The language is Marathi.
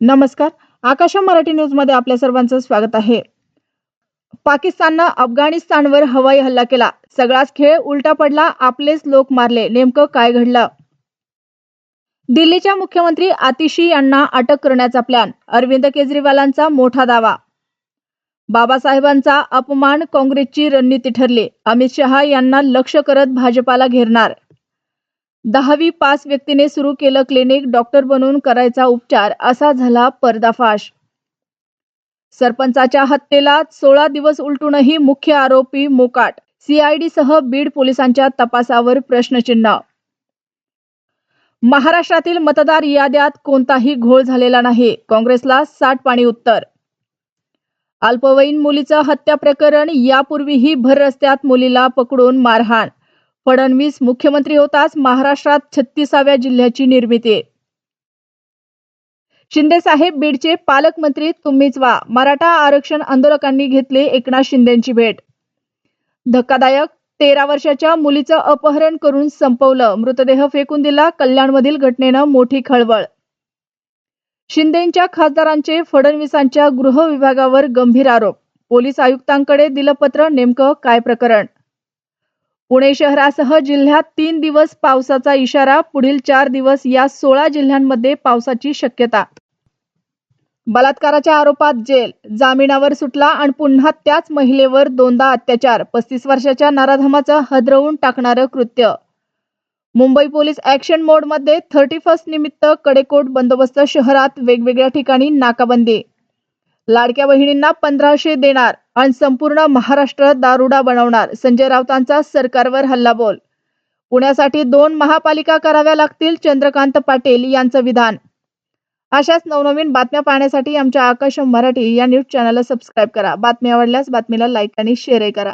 नमस्कार. आकाशा मराठी न्यूजमध्ये आपल्या सर्वांचं स्वागत आहे. पाकिस्ताननं अफगाणिस्तानवर हवाई हल्ला केला. सगळाच खेळ उलटा पडला आपलेच लोक मारले. नेमकं काय घडलं? दिल्लीच्या मुख्यमंत्री आतिशी यांना अटक करण्याचा प्लॅन. अरविंद केजरीवालांचा मोठा दावा. बाबासाहेबांचा अपमान काँग्रेसची रणनीती ठरली. अमित शहा यांना लक्ष करत भाजपाला घेरणार. दहावी पास व्यक्तीने सुरू केलं क्लिनिक डॉक्टर बनून करायचा उपचार असा झाला पर्दाफाश. सरपंचाच्या हत्येला सोळा दिवस उलटूनही मुख्य आरोपी मोकाट सीआयडी सह बीड पोलिसांच्या तपासावर प्रश्नचिन्ह. महाराष्ट्रातील मतदार याद्यात कोणताही घोळ झालेला नाही काँग्रेसला साठ पाणी उत्तर. अल्पवयीन मुलीचं हत्या प्रकरण यापूर्वीही भर रस्त्यात मुलीला पकडून मारहाण. फडणवीस मुख्यमंत्री होताच महाराष्ट्रात छत्तीसाव्या जिल्ह्याची निर्मिती. शिंदे साहेब बीडचे पालकमंत्री तुम्हीच वा मराठा आरक्षण आंदोलकांनी घेतले एकनाथ शिंदेची भेट. धक्कादायक तेरा वर्षाच्या मुलीचं अपहरण करून संपवलं मृतदेह फेकून दिला कल्याणमधील घटनेनं मोठी खळबळ. शिंदेच्या खासदारांचे फडणवीसांच्या गृह विभागावर गंभीर आरोप पोलीस आयुक्तांकडे दिलं पत्र नेमकं काय प्रकरण? पुणे शहरासह जिल्ह्यात तीन दिवस पावसाचा इशारा पुढील चार दिवस या सोळा जिल्ह्यांमध्ये पावसाची शक्यता. बलात्काराच्या आरोपात जेल जामिनावर सुटला आणि पुन्हा त्याच महिलेवर दोनदा अत्याचार पस्तीस वर्षाच्या नराधमाचं हदरवून टाकणारं कृत्य. मुंबई पोलीस ऍक्शन मोडमध्ये थर्टी फर्स्ट निमित्त कडेकोट बंदोबस्त शहरात वेगवेगळ्या ठिकाणी नाकाबंदी. लाडक्या बहिणींना पंधराशे देणार आणि संपूर्ण महाराष्ट्र दारुडा बनवणार. संजय राऊतांचा सरकारवर हल्लाबोल. पुण्यासाठी दोन महापालिका कराव्या लागतील चंद्रकांत पाटील यांचं विधान. अशाच नवनवीन बातम्या पाहण्यासाठी आमच्या आकाश मराठी या न्यूज चॅनलला सबस्क्राईब करा. बातमी आवडल्यास बातमीला लाईक आणि शेअरही करा.